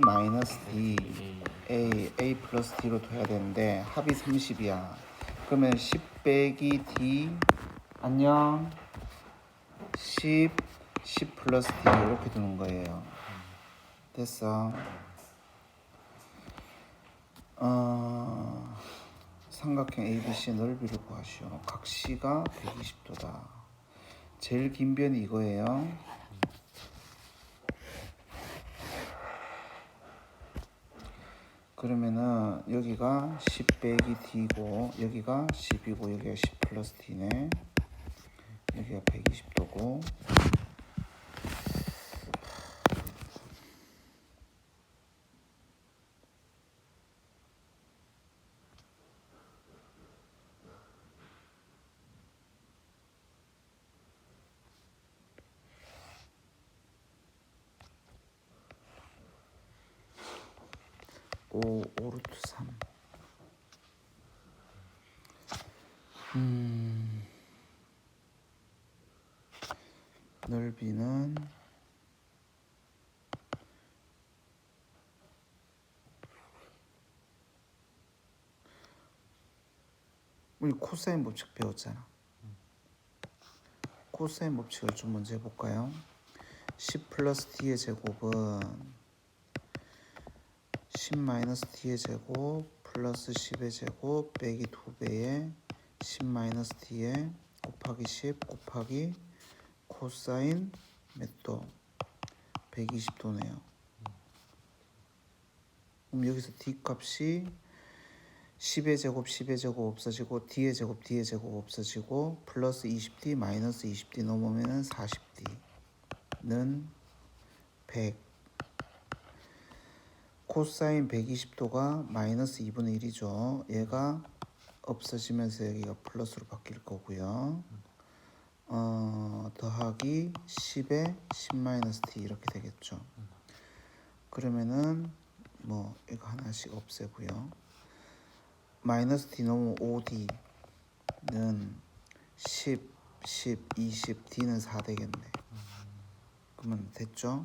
마이너스 D A A 플러스 D로 둬야 되는데 합이 30이야. 그러면 10 빼기 D 안녕 10 10 플러스 D 이렇게 두는 거예요. 됐어. 어, 삼각형 ABC 넓이를 구하시오. 각 C가 120도다. 제일 긴 변이 이거예요. 그러면은 여기가 10 빼기 D고 여기가 10이고 여기가 10 플러스 D네. 여기가 120도고 오, 5루트 3. 음. 넓이는 우리 코사인 법칙 배웠잖아. 코사인 법칙을 좀 먼저 해볼까요? 10 플러스 t의 제곱은 10 마이너스 t의 제곱 플러스 10의 제곱 빼기 2배의 10 마이너스 t의 곱하기 10 곱하기 코사인 몇 도? 120도네요. 그럼 여기서 d 값이 10의 제곱 10의 제곱 없어지고 d의 제곱 d의 제곱 없어지고 플러스 20d 마이너스 20d 넘으면은 40d는 100 코사인 120도가 마이너스 2분의 1이죠. 얘가 없어지면서 여기가 플러스로 바뀔 거고요. 어, 더하기 10에 10 마이너스 t 이렇게 되겠죠. 그러면은 뭐 이거 하나씩 없애고요. 마이너스 d 넘으면 5d는 10, 10, 20, d는 4 되겠네. 그러면 됐죠?